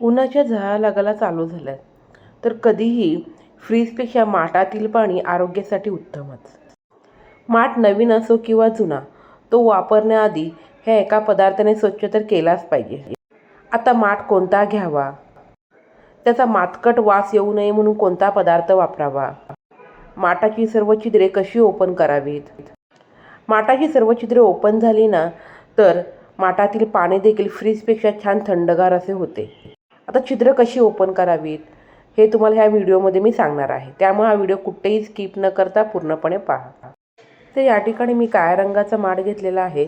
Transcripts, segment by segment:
उन्हाच्या झळा लागायला चालू झाल्या तर कधीही फ्रीजपेक्षा माठातील पाणी आरोग्यासाठी उत्तमच. माठ नवीन असो किंवा जुना, तो वापरण्याआधी ह्या एका पदार्थाने स्वच्छ तर केलाच पाहिजे. आता माठ कोणता घ्यावा? त्याचा मातकट वास येऊ नये म्हणून कोणता पदार्थ वापरावा? माठाची सर्व छिद्रे कशी ओपन करावीत? माठाची सर्व छिद्रे ओपन झाली ना तर माठातील पाणी देखील फ्रीजपेक्षा छान थंडगार असे होते. आता छिद्र कशी ओपन करावीत हे तुम्हाला ह्या व्हिडिओमध्ये मी सांगणार आहे. त्यामुळे हा व्हिडिओ कुठेही स्किप न करता पूर्णपणे पहा. तर या ठिकाणी मी काळ्या रंगाचा माठ घेतलेला आहे.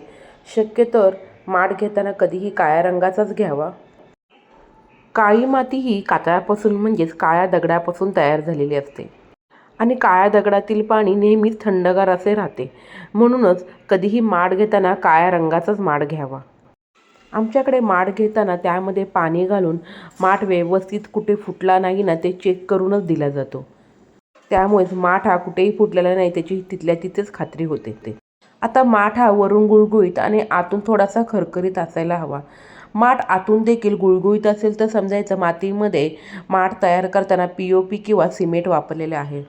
शक्यतर माठ घेताना कधीही काळ्या रंगाचाच घ्यावा. काळी माती ही कातळापासून म्हणजेच काळ्या दगडापासून तयार झालेली असते आणि काळ्या दगडातील पाणी नेहमीच थंडगार असे राहते. म्हणूनच कधीही माठ घेताना काळ्या रंगाचाच माठ घ्यावा. आमच्याकडे माठ घेताना त्यामध्ये पाणी घालून माठ व्यवस्थित कुठे फुटला नाही ना ते चेक करूनच दिला जातो. त्यामुळेच माठ हा कुठेही फुटलेला नाही त्याची तिथल्या तिथेच खात्री होते. ते आता माठ हा वरून गुळगुळीत आणि आतून थोडासा खरखरीत असायला हवा. माठ आतून देखील गुळगुळीत असेल तर समजायचं मातीमध्ये माठ तयार करताना पी ओ पी किंवा सिमेंट वापरलेले आहे.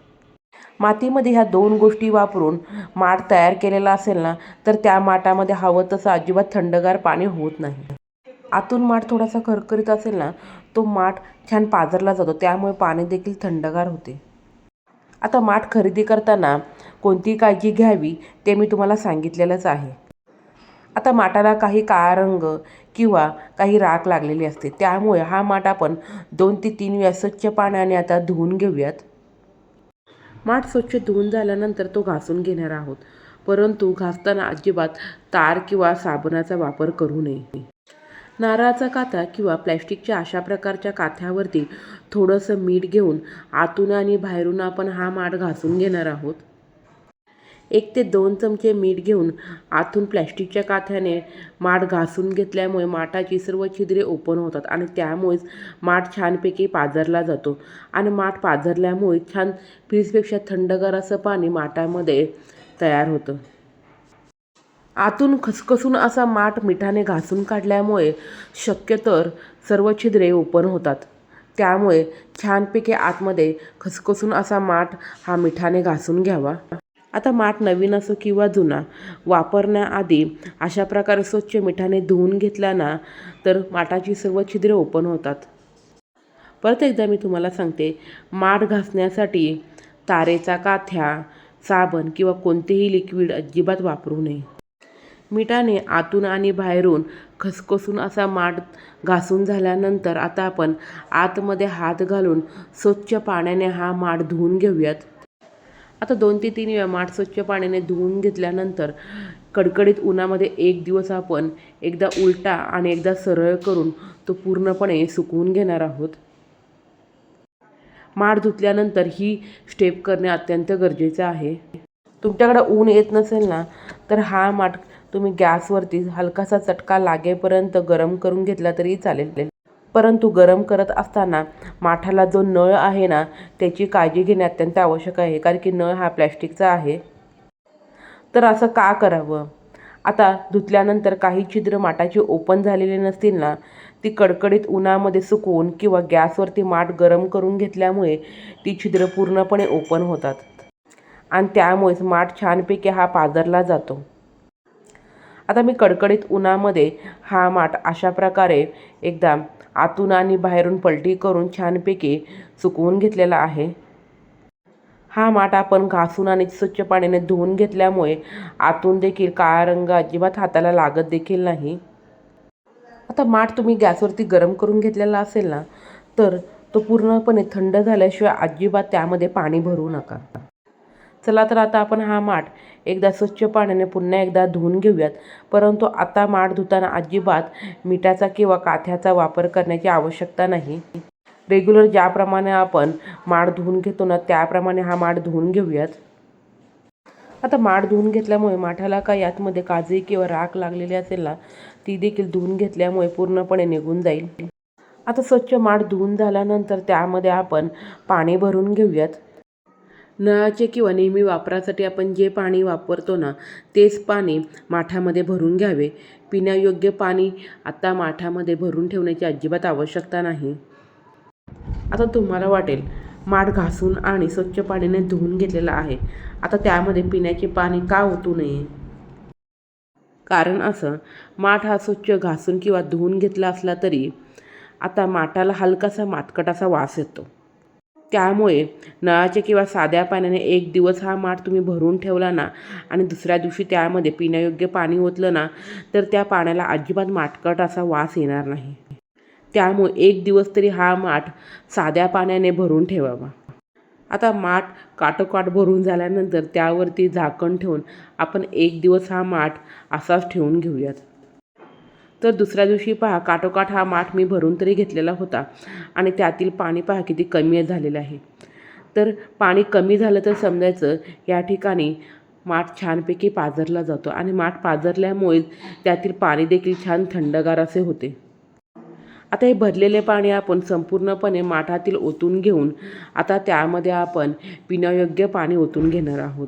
मातीमध्ये ह्या दोन गोष्टी वापरून माठ तयार केलेला असेल ना तर त्या माठामध्ये हवं तसं अजिबात थंडगार पाणी होत नाही. आतून माठ थोडासा खरखरीत असेल ना तो माठ छान पाजरला जातो त्यामुळे पाणी देखील थंडगार होते. आता माठ खरेदी करताना कोणती काळजी घ्यावी ते मी तुम्हाला सांगितलेलंच आहे. आता माठाला काही काळा रंग किंवा काही राख लागलेली असते त्यामुळे हा माठ आपण दोन ते तीन वेळा स्वच्छ पाण्याने आता धुवून घेऊयात. माठ स्वच्छ धुवून झाल्यानंतर तो घासून घेणार आहोत. परंतु घासताना अजिबात तार किंवा साबणाचा वापर करू नये. नारळाचा काथा किंवा प्लॅस्टिकच्या अशा प्रकारच्या काथ्यावरती थोडंसं मीठ घेऊन आतून आणि बाहेरून आपण हा माठ घासून घेणार आहोत. एक ते दोन चमचे मीठ घेऊन आतून प्लॅस्टिकच्या काथ्याने माठ घासून घेतल्यामुळे माठाची सर्व छिद्रे ओपन होतात आणि त्यामुळेच माठ छानपैकी पाझरला जातो आणि माठ पाझरल्यामुळे छान फ्रीजपेक्षा थंडगार असं पाणी माठामध्ये तयार होतं. आतून खसखसून असा माठ मिठाने घासून काढल्यामुळे शक्यतोवर सर्व छिद्रे ओपन होतात. त्यामुळे छानपैकी आतमध्ये खसखसून असा माठ हा मिठाने घासून घ्यावा. आता माठ नवीन असो किंवा जुना, वापरण्याआधी अशा प्रकारे स्वच्छ मिठाने धुवून घेतला ना तर माठाची सर्व छिद्रे ओपन होतात. परत एकदा मी तुम्हाला सांगते, माठ घासण्यासाठी तारेचा काथ्या, साबण किंवा कोणतेही लिक्विड अजिबात वापरू नये. मिठाने आतून आणि बाहेरून खसखसून असा माठ घासून झाल्यानंतर आता आपण आतमध्ये हात घालून स्वच्छ पाण्याने हा माठ धुवून घेऊयात. आता दोन ते तीन वेळा माठ स्वच्छ पाण्याने धुवून घेतल्यानंतर कडकडीत उन्हामध्ये एक दिवस आपण एकदा उलटा आणि एकदा सरळ करून तो पूर्णपणे सुकवून घेणार आहोत. माठ धुतल्यानंतर ही स्टेप करणे अत्यंत गरजेचं आहे. तुमच्याकडे ऊन येत नसेल ना तर हा माठ तुम्ही गॅसवरती हलकासा चटका लागेपर्यंत गरम करून घेतला तरी चालेल. परंतु गरम करत असताना माठाला जो नळ आहे ना त्याची काळजी घेणे अत्यंत आवश्यक आहे. कारण की नळ हा प्लॅस्टिकचा आहे. तर असं का करावं? आता धुतल्यानंतर काही छिद्र माठाची ओपन झालेली नसतील ना ती कडकडीत उन्हामध्ये सुकवून किंवा गॅसवरती माठ गरम करून घेतल्यामुळे ती छिद्र पूर्णपणे ओपन होतात आणि त्यामुळेच माठ छानपैकी हा पाझरला जातो. आता मी कडकडीत उन्हामध्ये हा माठ अशा प्रकारे एकदा आतून आणि बाहेरून पलटी करून छानपैकी सुकवून घेतलेला आहे. हा माठ आपण घासून आणि स्वच्छ पाण्याने धुवून घेतल्यामुळे आतून देखील काळा रंग अजिबात हाताला लागत देखील नाही. आता माठ तुम्ही गॅसवरती गरम करून घेतलेला असेल ना तर तो पूर्णपणे थंड झाल्याशिवाय अजिबात त्यामध्ये पाणी भरू नका. चला तर आता आपण हा माठ एकदा स्वच्छ पाण्याने पुन्हा एकदा धुवून घेऊयात. परंतु आता माठ धुताना अजिबात मिठाचा किंवा काथ्याचा वापर करण्याची आवश्यकता नाही. रेग्युलर ज्याप्रमाणे आपण माठ धुवून घेतो ना त्याप्रमाणे हा माठ धुवून घेऊयात. आता माठ धुवून घेतल्यामुळे माठाला का यातमध्ये काजळी किंवा राख लागलेली असेल ना ती देखील धुवून घेतल्यामुळे पूर्णपणे निघून जाईल. आता स्वच्छ माठ धुवून झाल्यानंतर त्यामध्ये आपण पाणी भरून घेऊयात. नळाचे किंवा नेहमी वापरासाठी आपण जे पाणी वापरतो ना तेच पाणी माठामध्ये भरून घ्यावे. पिण्यायोग्य पाणी आता माठामध्ये भरून ठेवण्याची अजिबात आवश्यकता नाही. आता तुम्हाला वाटेल माठ घासून आणि स्वच्छ पाण्याने धुवून घेतलेला आहे. आता त्यामध्ये पिण्याचे पाणी का ओतू नये? कारण असं माठ हा स्वच्छ घासून किंवा धुवून घेतला असला तरी आता माठाला हलकासा मातकटाचा वास येतो. त्यामुळे नळाचे किंवा साध्या पाण्याने एक दिवस हा माठ तुम्ही भरून ठेवला ना आणि दुसऱ्या दिवशी त्यामध्ये पिण्यायोग्य पाणी ओतलं ना तर त्या पाण्याला अजिबात माटकट असा वास येणार नाही. त्यामुळे एक दिवस तरी हा माठ साध्या पाण्याने भरून ठेवावा. आता माठ काटोकाट भरून झाल्यानंतर त्यावरती झाकण ठेवून आपण एक दिवस हा माठ असाच ठेवून घेऊयात. तर दुसऱ्या दिवशी पहा काटोकाठ हा माठ मी भरून तरी घेतलेला होता आणि त्यातील पाणी पहा किती कमी झालेलं आहे. तर पाणी कमी झालं तर समजायचं या ठिकाणी माठ छानपैकी पाझरला जातो आणि माठ पाजरल्यामुळे त्यातील पाणी देखील छान थंडगार असे होते. आता हे भरलेले पाणी आपण संपूर्णपणे माठातील ओतून घेऊन आता त्यामध्ये आपण पिण्यायोग्य पाणी ओतून घेणार आहोत.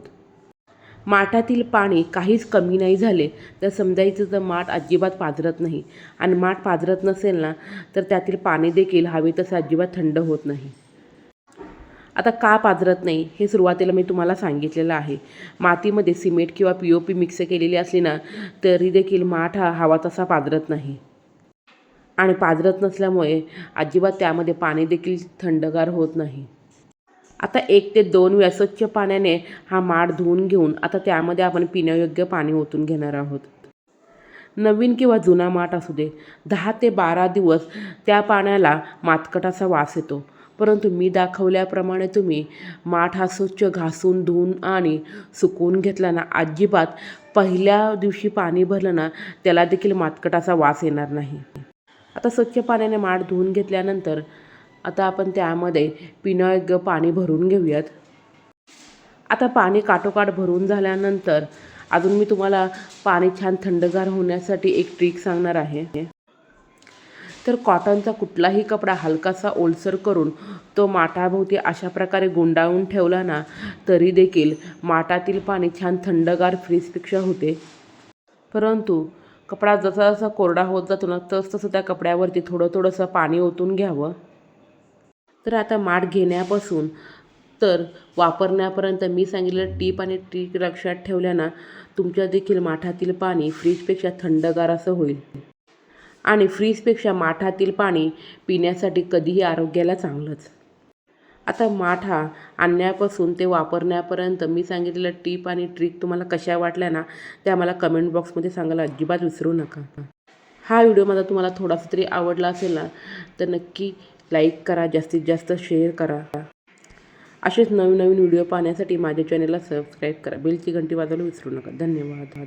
माठातील पाणी काहीच कमी नाही झाले तर समजायचं तर माठ अजिबात पाझरत नाही. आणि माठ पाझरत नसेल ना तर त्यातील पाणी देखील हवे तसं अजिबात थंड होत नाही. आता का पाजरत नाही हे सुरुवातीला मी तुम्हाला सांगितलेलं आहे. मातीमध्ये सिमेंट किंवा पी ओ पी मिक्स केलेली असली ना तरी देखील माठ हा हवा तसा पाजरत नाही. आणि पाजरत नसल्यामुळे अजिबात त्यामध्ये पाणी देखील थंडगार होत नाही. आता एक ते दोन वेळा स्वच्छ पाण्याने हा माठ धुवून घेऊन आता त्यामध्ये आपण पिण्यायोग्य पाणी ओतून घेणार आहोत. नवीन किंवा जुना माठ असू दे दहा ते बारा दिवस त्या पाण्याला मातकटाचा वास येतो. परंतु मी दाखवल्याप्रमाणे तुम्ही माठ हा स्वच्छ घासून धुवून आणि सुकवून घेतला ना अजिबात पहिल्या दिवशी पाणी भरलं ना त्याला देखील मातकटाचा वास येणार नाही. आता स्वच्छ पाण्याने माठ धुवून घेतल्यानंतर आता आपण त्यामध्ये पिण्यायोग्य पाणी भरून घेऊयात. आता पाणी काटोकाट भरून झाल्यानंतर अजून मी तुम्हाला पाणी छान थंडगार होण्यासाठी एक ट्रिक सांगणार आहे. तर कॉटनचा कुठलाही कपडा हलकासा ओलसर करून तो माठाभोवती अशा प्रकारे गुंडाळून ठेवला ना तरी देखील माठातील पाणी छान थंडगार फ्रीजपेक्षा होते. परंतु कपडा जसा जसा कोरडा होत जातो ना तस तसं त्या कपड्यावरती थोडं थोडंसं पाणी ओतून घ्यावं. तर आता माठ घेण्यापासून तर वापरण्यापर्यंत मी सांगितलेलं टीप आणि ट्रिक लक्षात ठेवल्या ना तुमच्या देखील माठातील पाणी फ्रीजपेक्षा थंडगार असं होईल. आणि फ्रीजपेक्षा माठातील पाणी पिण्यासाठी कधीही आरोग्याला चांगलंच. आता माठ हा आणण्यापासून ते वापरण्यापर्यंत मी सांगितलेलं टीप आणि ट्रिक तुम्हाला कशा वाटल्या ना त्या मला कमेंट बॉक्समध्ये सांगायला अजिबात विसरू नका. हा व्हिडिओ माझा तुम्हाला थोडासा तरी आवडला असेल ना तर नक्की लाईक करा जास्तीत जास्त शेअर करा. असेच नवीन नवीन व्हिडिओ पाहण्यासाठी माझ्या चॅनलला सबस्क्राईब करा. बेलची घंटी वाजवायला विसरू नका. धन्यवाद.